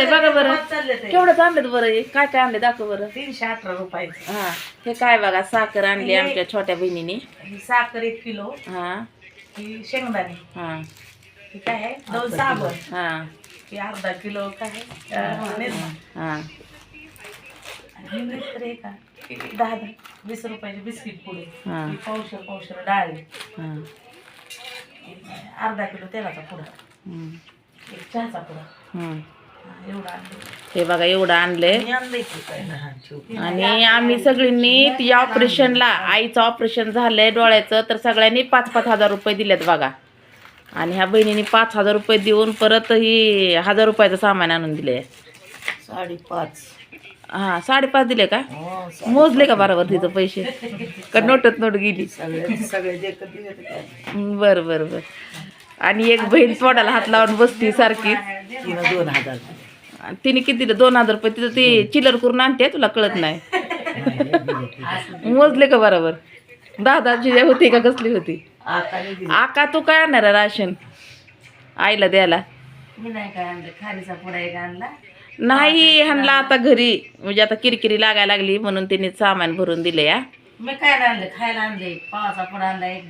आणले बघा बरं. केवढंच आणलेत बरं हे? काय काय आणले दाखव बरं. तीनशे अठरा रुपयाचे. हा हे काय बघा साखर आणली आमच्या छोट्या बहिणीने. ही साखर एक किलो हा. ही शेंगदाणे. हा. ही काय आहे? दोन साबण. हा. ही अर्धा किलो काय आहे? निर्मा. हा. आणि मित्र आहे का? ही दहा दहा वीस रुपयाचे बिस्किट पुढे. हा. ही पावशर पावशर डाळ. हा अर्धा किलो तेलाचा पुडा. हम्म. एक चहाचा पुडा. हम्म. हा, हे बघा एवढं आणलंय. मी आणलंय की काय लहान आणि आम्ही सगळ्यांनी ती ऑपरेशनला आईचं ऑपरेशन झालंय डोळ्याचं तर सगळ्यांनी पाच पाच हजार रुपये दिलेत बघा. आणि ह्या बहिणीने पाच हजार रुपये देऊन परत ही हजार रुपयाचं सामान आणून दिले साडेपाच. हा साडेपाच दिले का? हो मोजले का बरोबर तिचं पैसे? का नोटच नोट गेली? बर बर बर. आणि एक बहीण तोंडाला हात लावून बसती सारखी. तिनं दोन हजार तिने किती दिलं? दोन हजार रुपये. तिथं ती चिलर करून आणते तुला कळत नाही. मोजले का बरोबर? दहा दहाची होती का कसली होती? आकाने दिले. आका तू काय आणणार आहे राशन? आईला द्यायला. मी नाही काय आणलं. खारीचा पुडा एक आणला. नाही ह्यांना आता घरी म्हणजे आता किरकिरी लागायला लागली म्हणून तिने सामान भरून दिले या मी काय आणलं? खायला आणले. पावाचा पुडा आणला एक.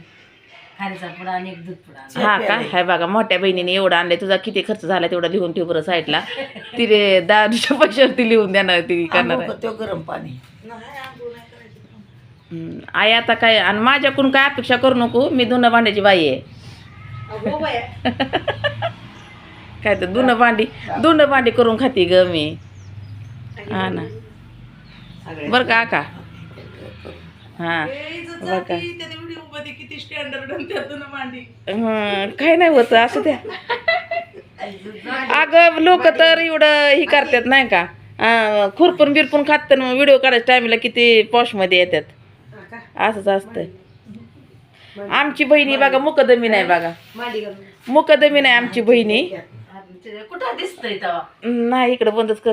खारीचा पुडा आणि एक दूध पुडा. आणला हा का? हाय बघा मोठ्या बहिणीने एवढं आणलंय. तुझा किती खर्च झाला तेवढा लिहून ठेव बरं साईडला तिने दहाच्या पैशावरती लिहून देणार ती करणार आहे. तो गरम पाणी. हम्म. आई आता काय आणि माझ्याकडून काय अपेक्षा करू नको? मी धुणं भांड्याची बाई आहे. काय तर धुणं भांडी धुणं भांडी करून खाती ग मी. हा ना. बरं का का हा. बरं का किती स्टँडर्ड मांडी. हं, काय नाही होत असं त्या अगं लोक तर एवढं हे करतात नाही का? खुरपून बिरपून खात व्हिडिओ काढायच्या टायमिला किती पॉशमध्ये येतात. असंच असतं आमची बहिणी बघा मुकदमी नाही बघा. मुकदमी नाही आमची बहिणी. कुठं दिसतंय तेव्हा? नाही इकडं बंदच कर